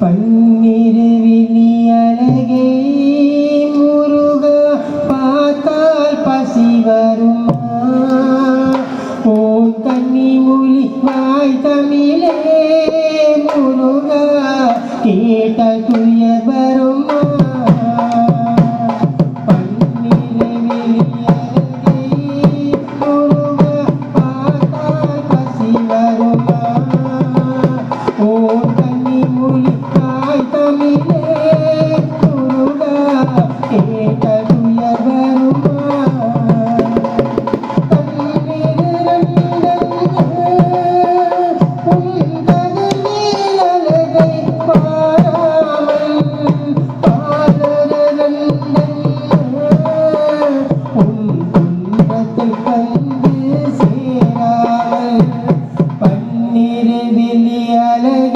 பன்னிரு விழியழகே முருக பார்த்தால் பசி வருமா? ஓம் கண்ணி மொழி வாய் தமிழே முருக கேட்ட துயர் வருமா? வந்து சேராமல் பன்னிரு விழி அழகு